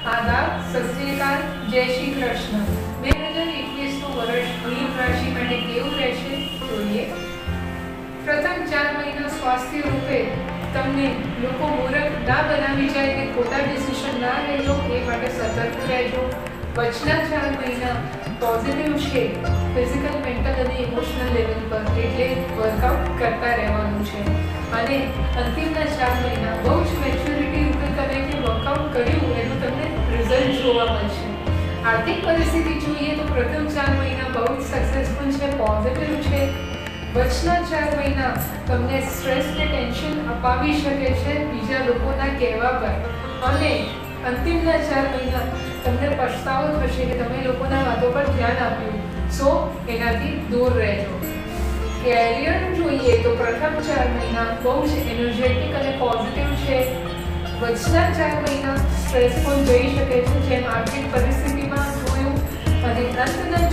સત શ્રી જય શ્રી કૃષ્ણ. બે હજાર એકવીસનું વર્ષ મીન રાશિ માટે કેવું રહેશે જોઈએ. પ્રથમ ચાર મહિના સ્વાસ્થ્ય રૂપે તમને લોકો મૂર્ખ ના બનાવી જાય કે ખોટા ડિસિશન ના લેજો, એ માટે સતર્ક રહેજો. વચના ચાર મહિના પોઝિટિવ છે ફિઝિકલ મેન્ટલ અને ઇમોશનલ લેવલ પર, એટલે વર્કઆઉટ કરતા રહેવાનું છે. અને અંતિમના ચાર મહિના બહુ જ મેચ્યોરિટી જોવા મળશે. આર્થિક પરિસ્થિતિ જોઈએ તો પ્રથમ ચાર મહિના બહુ જ સક્સેસફુલ છે પોઝિટિવ છે. વચના ચાર મહિના તમને સ્ટ્રેસ કે ટેન્શન અપાવી શકે છે, બીજા લોકોના કહેવા પર. અને અંતિમના ચાર મહિના તમને પછતાવો થશે કે તમે લોકોના વાતો પર ધ્યાન આપ્યું. સો એનાથી દૂર રહેજો. કેરિયર જોઈએ તો પ્રથમ ચાર મહિના બહુ જ એનર્જેટિક અને પોઝિટિવ વચના ચાર મહિના સ્ટ્રેસફુલ જઈ શકે છે જેમ આર્થિક પરિસ્થિતિમાં જોયું અને અંતના